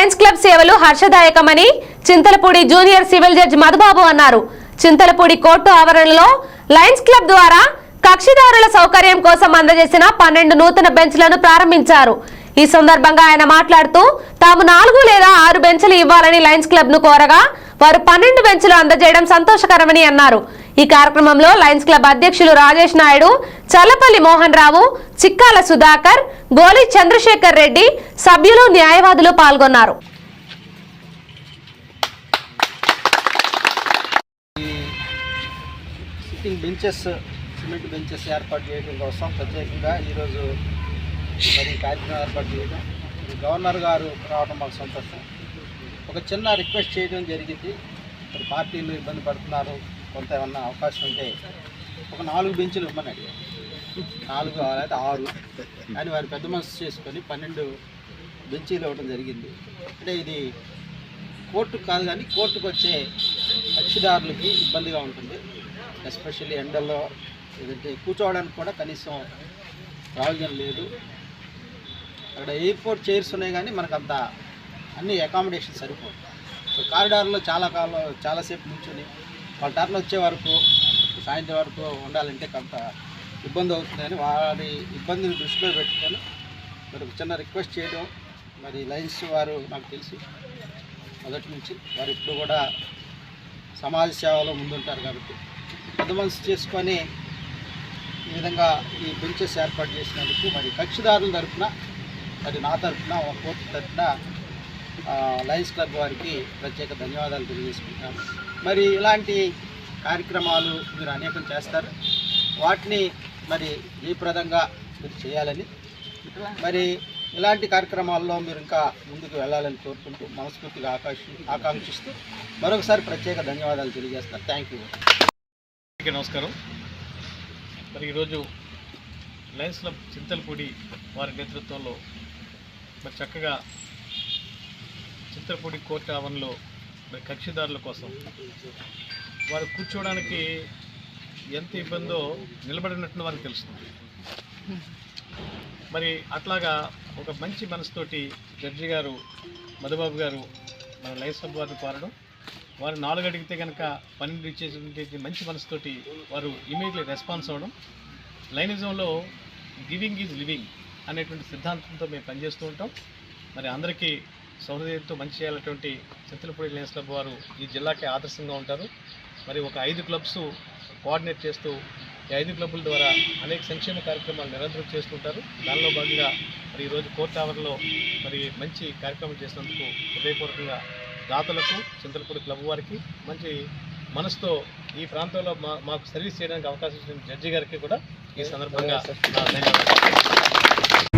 Lions club సేవలు హర్షదాయకమని Chintalapudi junior civil judge Madhubabu అన్నారు. Chintalapudi court ఆవరణలో లయన్స్ క్లబ్ ద్వారా కక్షిదారుల సౌకర్యం కోసం అందజేసిన పన్నెండు నూతన బెంచ్లను ప్రారంభించారు. ఈ సందర్భంగా ఆయన మాట్లాడుతూ తాము నాలుగు లేదా ఆరు బెంచ్లు ఇవ్వాలని లయన్స్ క్లబ్ను కోరగా వారు పన్నెండు బెంచ్లు అందజేయడం సంతోషకరమని అన్నారు. ఈ కార్యక్రమంలో లయన్స్ క్లబ్ అధ్యక్షులు రాజేష్ నాయుడు చల్లపల్లి మోహన్ రావు చిక్కాల సుధాకర్ గోలి చంద్రశేఖర్ రెడ్డి సభ్యులు న్యాయవాదులు పాల్గొన్నారు. సిట్టింగ్ బెంచెస్ సిమెంట్ బెంచెస్ ఏర్పాటు చేయడం కోసం ప్రత్యేకంగా ఈరోజు మరి కార్యక్రమం ఏర్పాటు చేయడం. గవర్నర్ గారు రావడం మాకు సంతోషం. ఒక చిన్న రిక్వెస్ట్ చేయడం జరిగింది. మరి పార్టీలు ఇబ్బంది పడుతున్నారు. కొంత ఏమన్నా అవకాశం ఉంటే ఒక నాలుగు బెంచులు ఇవ్వమని అడిగారు. నాలుగు అయితే ఆరు. కానీ వారు పెద్ద మనసు చేసుకొని పన్నెండు బెంచీలు ఇవ్వడం జరిగింది. అంటే ఇది కోర్టు కాదు కానీ కోర్టుకు వచ్చే కక్షిదారులకి ఇబ్బందిగా ఉంటుంది. ఎస్పెషల్లీ ఎండల్లో ఏదంటే కూర్చోవడానికి కూడా కనీసం ప్రయోజనం లేదు. అక్కడ ఎయిర్పోర్ట్ చైర్స్ ఉన్నాయి కానీ మనకు అంత అన్ని అకామిడేషన్ సరిపోదు సో కారిడార్లో చాలా కాలం చాలాసేపు నుంచుని వాళ్ళ టర్న్ వచ్చే వరకు సాయంత్రం వరకు ఉండాలంటే కొంత ఇబ్బంది అవుతుందని వారి ఇబ్బందిని దృష్టిలో పెట్టుకొని మరి చిన్న రిక్వెస్ట్ చేయడం మరి లైన్స్ వారు నాకు తెలిసి మొదటి నుంచి వారు ఇప్పుడు కూడా సమాజ సేవలో ముందుంటారు కాబట్టి పెద్ద మనసు చేసుకొని ఈ విధంగా ఈ బెంచెస్ ఏర్పాటు చేసినందుకు మరి కక్షిదారుల తరఫున మరి నా తరఫున ఒక కోర్టు తరఫున లయన్స్ క్లబ్ వారికి ప్రత్యేక ధన్యవాదాలు తెలియజేసుకుంటాను మరి ఇలాంటి కార్యక్రమాలు మీరు అనేకం చేస్తారు. వాటిని మరి జయప్రదంగా మీరు చేయాలని మరి ఇలాంటి కార్యక్రమాల్లో మీరు ఇంకా ముందుకు వెళ్ళాలని కోరుకుంటూ మనస్ఫూర్తిగా ఆకాశ ఆకాంక్షిస్తూ మరొకసారి ప్రత్యేక ధన్యవాదాలు తెలియజేస్తాను థ్యాంక్ యూ నమస్కారం. మరి ఈరోజు లయన్స్ క్లబ్ చింతలపూడి వారి నేతృత్వంలో మరి చక్కగా చింతలపూడి కోర్టు ఆవరణలో మరి కక్షిదారుల కోసం వారు కూర్చోవడానికి ఎంత ఇబ్బందో నిలబడినట్టు వారికి తెలుస్తుంది. మరి అట్లాగా ఒక మంచి మనసుతోటి జడ్జి గారు మధుబాబు గారు మన లైసబ్ వారిని కోరడం వారు నాలుగు అడిగితే కనుక పన్నెండు ఇచ్చేటువంటి మంచి మనసుతోటి వారు ఇమీడియట్లీ రెస్పాన్స్ అవ్వడం లైనిజంలో గివింగ్ ఈజ్ లివింగ్ అనేటువంటి సిద్ధాంతంతో మేము పనిచేస్తూ ఉంటాం. మరి అందరికీ సౌహృదయంతో మంచి చేయాలన్నటువంటి చిత్తలపూడి లయన్స్ క్లబ్ వారు ఈ జిల్లాకి ఆదర్శంగా ఉంటారు. మరి ఒక ఐదు క్లబ్స్ కోఆర్డినేట్ చేస్తూ ఈ ఐదు క్లబ్బుల ద్వారా అనేక సంక్షేమ కార్యక్రమాలు నిరంతరం చేస్తుంటారు దానిలో భాగంగా మరి ఈరోజు కోర్ట్ టవర్లో మరి మంచి కార్యక్రమం చేసినందుకు హృదయపూర్వకంగా దాతలకు చింతలపూడి క్లబ్ వారికి మంచి మనసుతో ఈ ప్రాంతంలో మా మాకు సర్వీస్ చేయడానికి అవకాశం ఇచ్చిన జడ్జి గారికి కూడా ఈ సందర్భంగా ధన్యవాదాలు.